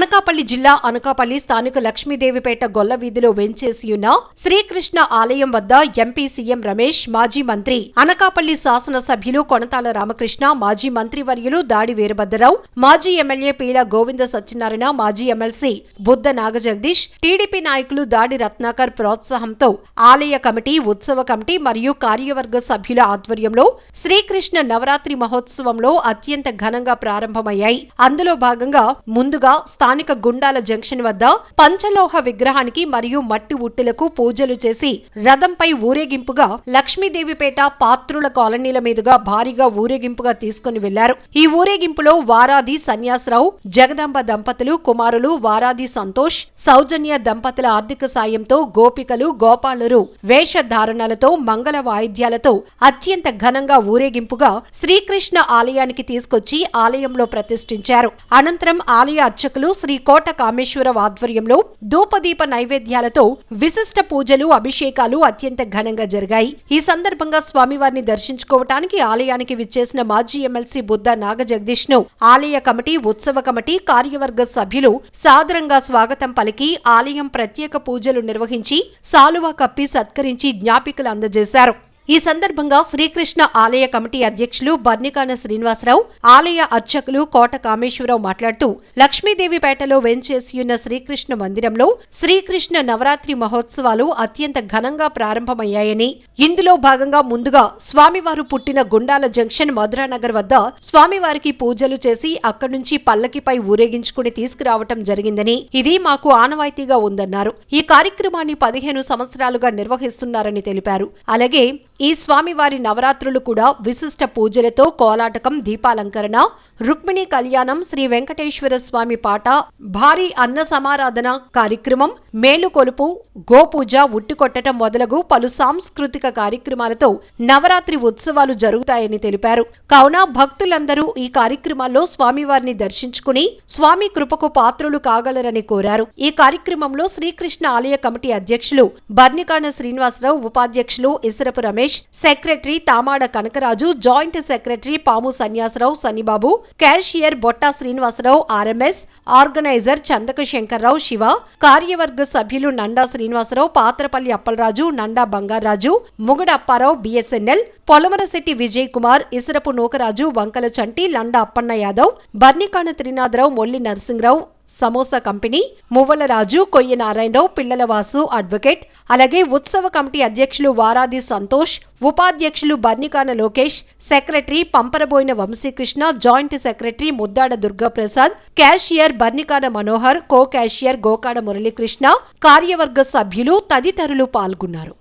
అనకాపల్లి జిల్లా అనకాపల్లి స్థానిక లక్ష్మీదేవిపేట గొల్ల వీధిలో వెంచేసియున్న శ్రీకృష్ణ ఆలయం వద్ద ఎంపీ సీఎం రమేష్ మాజీ మంత్రి అనకాపల్లి శాసనసభ్యులు కొనతాల రామకృష్ణ మాజీ మంత్రివర్యులు దాడి వీరభద్రరావు మాజీ ఎమ్మెల్యే పీల గోవింద సత్యనారాయణ మాజీ ఎమ్మెల్సీ బుద్ధ నాగజగదీష్ టీడీపీ నాయకులు దాడి రత్నాకర్ ప్రోత్సాహంతో ఆలయ కమిటీ ఉత్సవ కమిటీ మరియు కార్యవర్గ సభ్యుల ఆధ్వర్యంలో శ్రీకృష్ణ నవరాత్రి మహోత్సవంలో అత్యంత ఘనంగా ప్రారంభమయ్యాయి. అందులో భాగంగా ముందుగా స్థానిక గుండాల జంక్షన్ వద్ద పంచలోహ విగ్రహానికి మరియు మట్టి ఉట్టిలకు పూజలు చేసి రథంపై ఊరేగింపుగా లక్ష్మీదేవిపేట పాత్రుల కాలనీల మీదుగా భారీగా ఊరేగింపుగా తీసుకుని వెళ్ళారు. ఈ ఊరేగింపులో వారాది సన్యాసరావు జగదాంబ దంపతులు కుమారులు వారాది సంతోష్ సౌజన్య దంపతుల ఆర్థిక సాయంతో గోపికలు గోపాలురు వేషధారణలతో మంగళ వాయిద్యాలతో అత్యంత ఘనంగా ఊరేగింపుగా శ్రీకృష్ణ ఆలయానికి తీసుకొచ్చి ఆలయంలో ప్రతిష్ఠించారు. అనంతరం ఆలయ అర్చకులు శ్రీ కోట కామేశ్వర ఆధ్వర్యంలో ధూపదీప నైవేద్యాలతో విశిష్ట పూజలు అభిషేకాలు అత్యంత ఘనంగా జరిగాయి. ఈ సందర్భంగా స్వామివారిని దర్శించుకోవటానికి ఆలయానికి విచ్చేసిన మాజీ ఎమ్మెల్సీ బుద్ధ నాగజగదీష్ను ఆలయ కమిటీ ఉత్సవ కమిటీ కార్యవర్గ సభ్యులు సాదరంగా స్వాగతం పలికి ఆలయం ప్రత్యేక పూజలు నిర్వహించి సాలువా కప్పి సత్కరించి జ్ఞాపికలు అందజేశారు. ఈ సందర్భంగా శ్రీకృష్ణ ఆలయ కమిటీ అధ్యక్షులు బర్నికాన శ్రీనివాసరావు ఆలయ అర్చకులు కోట కామేశ్వరరావు మాట్లాడుతూ లక్ష్మీదేవిపేటలో వెంచేసియున్న శ్రీకృష్ణ మందిరంలో శ్రీకృష్ణ నవరాత్రి మహోత్సవాలు అత్యంత ఘనంగా ప్రారంభమయ్యాయని ఇందులో భాగంగా ముందుగా స్వామివారు పుట్టిన గుండాల జంక్షన్ మధురానగర్ వద్ద స్వామివారికి పూజలు చేసి అక్కడి నుంచి పల్లకిపై ఊరేగించుకుని తీసుకురావటం జరిగిందని ఇది మాకు ఆనవాయితీగా ఉందన్నారు. ఈ కార్యక్రమాన్ని పదిహేను సంవత్సరాలుగా నిర్వహిస్తున్నారని తెలిపారు. అలాగే ఈ స్వామివారి నవరాత్రులు కూడా విశిష్ట పూజలతో కోలాటకం దీపాలంకరణ రుక్మిణి కళ్యాణం శ్రీ వెంకటేశ్వర స్వామి పాట భారీ అన్న సమారాధన కార్యక్రమం మేలుకొలుపు గోపూజ ఉట్టికొట్టడం మొదలగు పలు సాంస్కృతిక కార్యక్రమాలతో నవరాత్రి ఉత్సవాలు జరుగుతాయని తెలిపారు. కావున భక్తులందరూ ఈ కార్యక్రమాల్లో స్వామివారిని దర్శించుకుని స్వామి కృపకు పాత్రులు కాగలరని కోరారు. ఈ కార్యక్రమంలో శ్రీకృష్ణ ఆలయ కమిటీ అధ్యక్షులు బర్నికాన శ్రీనివాసరావు ఉపాధ్యక్షులు Isarapu Ramesh secretary Tamada Kanakaraju joint secretary Pamu Sanyasirao Sannibabu cashier Botta Srinivasarao RMS organiser Chandaka Shankarrao Shiva కార్యవర్గ సభ్యులు నండా శ్రీనివాసరావు పాత్రపల్లి అప్పలరాజు నండా బంగారాజు ముగడ అప్పారావు బిఎస్ఎన్ఎల్ పొలమరశెట్టి విజయ్ కుమార్ ఇసరపు నూకరాజు వంకల చంటి లండా అప్పన్న యాదవ్ బర్నికాన త్రినాథరావు మొల్లి నరసింహరావు సమోసా కంపెనీ మువ్వలరాజు కొయ్య నారాయణరావు పిల్లల వాసు అడ్వకేట్ అలాగే ఉత్సవ కమిటీ అధ్యక్షులు వారాది సంతోష్ ఉపాధ్యక్షులు Barnikana Lokesh secretary Pamparaboina Vamsikrishna joint secretary Muddada Durgaprasad cashier Barnikana Manohar co cashier Gokada Muralikrishna కార్యవర్గ సభ్యులు తదితరులు పాల్గొన్నారు.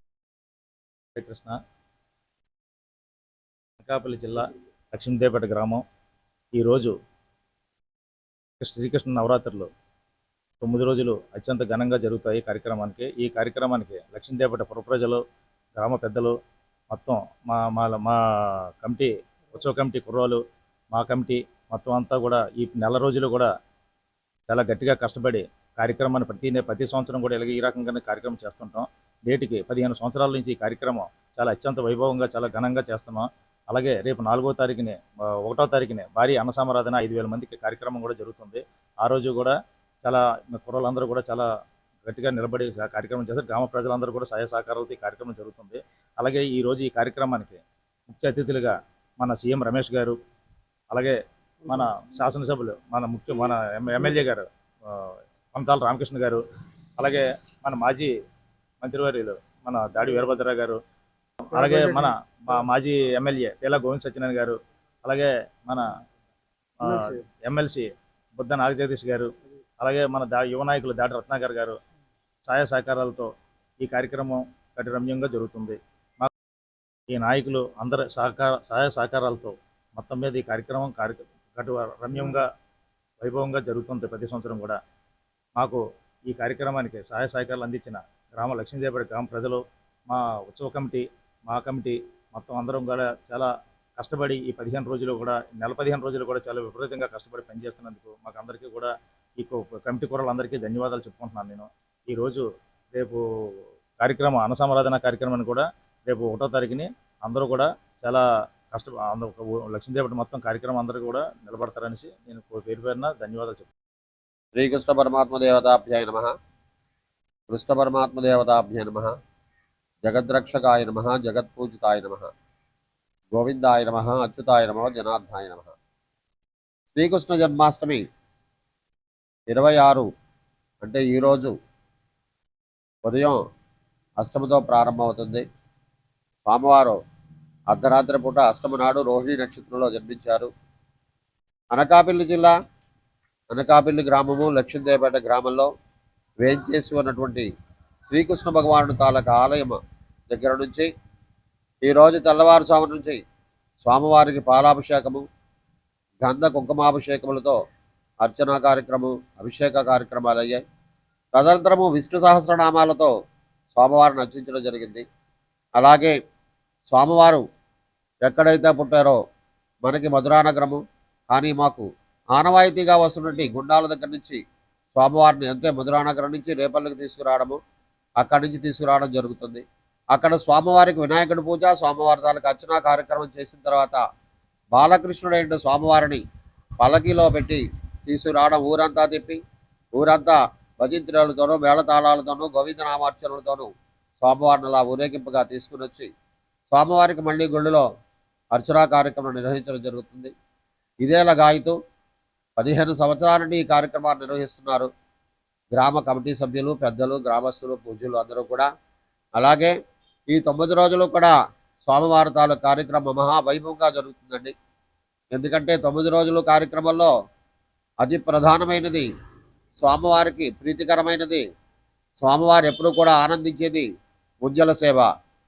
అనకాపల్లి జిల్లా లక్ష్మీదేవపేట గ్రామం. ఈరోజు శ్రీకృష్ణ నవరాత్రులు. తొమ్మిది రోజులు అత్యంత ఘనంగా జరుగుతాయి ఈ కార్యక్రమానికి. ఈ కార్యక్రమానికి లక్ష్మీదేపట పురప్రజలు గ్రామ పెద్దలు మొత్తం మా మా మా కమిటీ ఉత్సవ కమిటీ కుర్రోలు మా కమిటీ మొత్తం అంతా కూడా ఈ నెల రోజులు కూడా చాలా గట్టిగా కష్టపడి కార్యక్రమాన్ని ప్రతి ప్రతి సంవత్సరం కూడా ఇలాగే ఈ రకంగానే కార్యక్రమం చేస్తుంటాం. నేటికి పదిహేను సంవత్సరాల నుంచి ఈ కార్యక్రమం చాలా అత్యంత వైభవంగా చాలా ఘనంగా చేస్తున్నాం. అలాగే రేపు నాలుగో తారీఖునే ఒకటో తారీఖునే భారీ అన్నసామరాధన ఐదు వేల మందికి కార్యక్రమం కూడా జరుగుతుంది. ఆ రోజు కూడా చాలా కుర్రలందరూ కూడా చాలా గట్టిగా నిలబడి కార్యక్రమం చేస్తారు గ్రామ ప్రజలందరూ కూడా సహాయ సహకారాలతో ఈ కార్యక్రమం జరుగుతుంది. అలాగే ఈ రోజు ఈ కార్యక్రమానికి ముఖ్య అతిథులుగా మన సీఎం రమేష్ గారు అలాగే మన శాసనసభ్యులు మన ముఖ్య మన ఎమ్మెల్యే గారు పంతాల రామకృష్ణ గారు అలాగే మన మాజీ మంత్రివర్యులు మన దాడి వీరభద్రరావు గారు అలాగే మన మా మాజీ ఎమ్మెల్యే పేలా గోవింద్ సత్యనారాయణ గారు అలాగే మన ఎమ్మెల్సీ. బుద్ధ నాగజగదీష్ గారు అలాగే మన దా యువ నాయకులు దాడి రత్నాకర్ గారు సహాయ సహకారాలతో ఈ కార్యక్రమం కటి రమ్యంగా జరుగుతుంది. మా ఈ నాయకులు అందరి సహకార సహాయ సహకారాలతో మొత్తం మీద ఈ కార్యక్రమం కార్య కటు రమ్యంగా వైభవంగా జరుగుతుంది ప్రతి సంవత్సరం కూడా. మాకు ఈ కార్యక్రమానికి సహాయ సహకారాలు అందించిన గ్రామ లక్ష్మీదేవపేట గ్రామ ప్రజలు మా ఉత్సవ కమిటీ మా కమిటీ మొత్తం అందరం కూడా చాలా కష్టపడి ఈ పదిహేను రోజులు కూడా నెల పదిహేను రోజులు కూడా చాలా విపరీతంగా కష్టపడి పనిచేస్తున్నందుకు మాకు అందరికీ కూడా ఈ కమిటీ కూరలందరికీ ధన్యవాదాలు చెప్పుకుంటున్నాను నేను. ఈరోజు రేపు కార్యక్రమం అన్నసమారాధన కార్యక్రమాన్ని కూడా రేపు ఒకటో తారీఖుని అందరూ కూడా చాలా కష్ట లక్ష్మీదేవుడి మొత్తం కార్యక్రమం అందరూ కూడా నిలబడతారనేసి నేను పేరు పేరున ధన్యవాదాలు చెప్తాను శ్రీకృష్ణ పరమాత్మ దేవతాభ్యాయ నమ. కృష్ణ పరమాత్మ దేవతాభ్యాయ నమ. జగద్రక్షకాయ నమ జగత్పూజితాయ నమ గోవిందాయ నమ అచ్యుతాయ నమ జనార్దాయ నమ. శ్రీకృష్ణ జన్మాష్టమి ఇరవై ఆరు అంటే ఈరోజు ఉదయం అష్టమితో ప్రారంభమవుతుంది. స్వామివారు అర్ధరాత్రి పూట అష్టమి నాడు రోహిణి నక్షత్రంలో జన్మించారు. అనకాపల్లి జిల్లా అనకాపల్లి గ్రామము లక్ష్మీదేవపేట గ్రామంలో వేంచేసి ఉన్నటువంటి శ్రీకృష్ణ భగవానుడు తాలూకా ఆలయం దగ్గర నుంచి ఈరోజు తెల్లవారుజాము నుంచి స్వామివారికి పాలాభిషేకము గంధ కుంకుమాభిషేకములతో అర్చనా కార్యక్రమం అభిషేక కార్యక్రమాలు అయ్యాయి. తదనంతరము విష్ణు సహస్రనామాలతో స్వామివారిని అర్చించడం జరిగింది. అలాగే స్వామివారు ఎక్కడైతే పుట్టారో మనకి మధురానగరము కానీ మాకు ఆనవాయితీగా వస్తున్నటువంటి గుండాల దగ్గర నుంచి స్వామివారిని అంతే మధురానగరం నుంచి రేపల్లికి తీసుకురావడము అక్కడి నుంచి తీసుకురావడం జరుగుతుంది. అక్కడ స్వామివారికి వినాయకుడి పూజ స్వామివారి తాలకు అర్చనా కార్యక్రమం చేసిన తర్వాత బాలకృష్ణుడైన స్వామివారిని పల్లకీలో పెట్టి తీసుకురావడం ఊరంతా తిప్పి ఊరంతా భజంత్రులతోనూ మేళతాళాలతోనూ గోవిందనామార్చనలతోనూ స్వామివారిని అలా ఊరేగింపుగా తీసుకుని వచ్చి స్వామివారికి మళ్ళీ గుళ్ళలో అర్చనా కార్యక్రమం నిర్వహించడం జరుగుతుంది. ఇదేలా గాయతూ పదిహేను సంవత్సరాల నుండి ఈ కార్యక్రమాన్ని నిర్వహిస్తున్నారు. గ్రామ కమిటీ సభ్యులు పెద్దలు గ్రామస్తులు పూజ్యులు అందరూ కూడా. అలాగే ఈ తొమ్మిది రోజులు కూడా స్వామివారి తాలూకు కార్యక్రమం మహావైభవంగా జరుగుతుందండి. ఎందుకంటే తొమ్మిది రోజులు కార్యక్రమంలో అతి ప్రధానమైనది స్వామివారికి ప్రీతికరమైనది. స్వామివారు ఎప్పుడూ కూడా ఆనందించేది ఉజ్జల సేవ.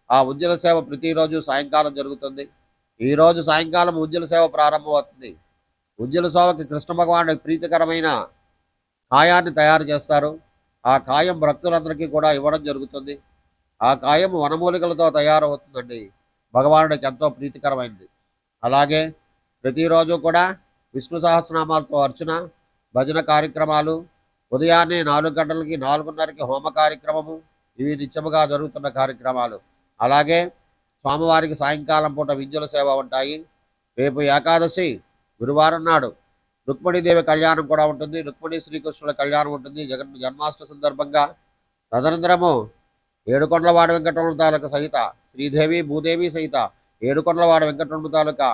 ఆ ఉజ్జల సేవ ప్రతిరోజు సాయంకాలం జరుగుతుంది. ఈరోజు సాయంకాలం ఉజ్జల సేవ ప్రారంభమవుతుంది. ఉజ్జల సేవకి కృష్ణ భగవానుడికి ప్రీతికరమైన కాయాన్ని తయారు చేస్తారు. ఆ కాయం భక్తులందరికీ కూడా ఇవ్వడం జరుగుతుంది. ఆ కాయం వనమూలికలతో తయారవుతుందండి. భగవానుడికి ఎంతో ప్రీతికరమైంది. అలాగే ప్రతిరోజు కూడా విష్ణు సహస్రనామాలతో అర్చన భజన కార్యక్రమాలు ఉదయాన్నే నాలుగు గంటలకి నాలుగున్నరకి హోమ కార్యక్రమము ఇవి నిత్యముగా జరుగుతున్న కార్యక్రమాలు. అలాగే స్వామివారికి సాయంకాలం పూట విద్యుల సేవ ఉంటాయి. రేపు ఏకాదశి గురువారం నాడు రుక్మిణీదేవి కళ్యాణం కూడా ఉంటుంది. రుక్మిణి శ్రీకృష్ణుల కళ్యాణం ఉంటుంది. జగన్ జన్మాష్టమి సందర్భంగా తదనంతరము ఏడుకొండలవాడ వెంకటరమణ తాలూకా సహిత శ్రీదేవి భూదేవి సహిత ఏడుకొండలవాడ వెంకటరమణ తాలూకా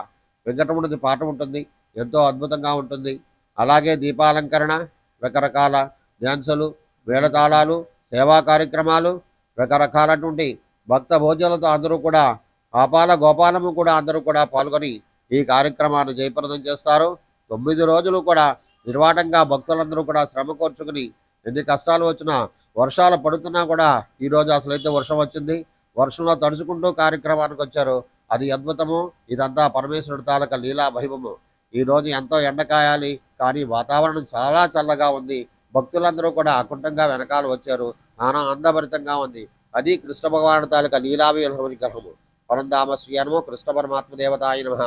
వెంకటరమణది పాట ఉంటుంది. ఎంతో అద్భుతంగా ఉంటుంది. అలాగే దీపాలంకరణ రకరకాల డ్యాన్సులు వేళతాళాలు సేవా కార్యక్రమాలు రకరకాలటువంటి భక్త భోజనాలతో అందరూ కూడా ఆపాల గోపాలము కూడా అందరూ కూడా పాల్గొని ఈ కార్యక్రమాన్ని జయప్రదం చేస్తారు. తొమ్మిది రోజులు కూడా నిర్వాటంగా భక్తులందరూ కూడా శ్రమ కోర్చుకుని ఎన్ని కష్టాలు వచ్చినా వర్షాలు పడుతున్నా కూడా ఈ రోజు అసలైతే వర్షం వచ్చింది. వర్షంలో తడుచుకుంటూ కార్యక్రమానికి వచ్చారు. అది అద్భుతము. ఇదంతా పరమేశ్వరుడు తాలూకా లీలా భైవము ఈ రోజు ఎంతో ఎండ కాయాలి కానీ వాతావరణం చాలా చల్లగా ఉంది. భక్తులందరూ కూడా అకుంఠంగా వెనకాల వచ్చారు. నానా అందభరితంగా ఉంది. అది కృష్ణ భగవాను తాలూకా లీలావి గ్రహము. పరంధామ శ్రీయనము కృష్ణ పరమాత్మ దేవతాయ నమః.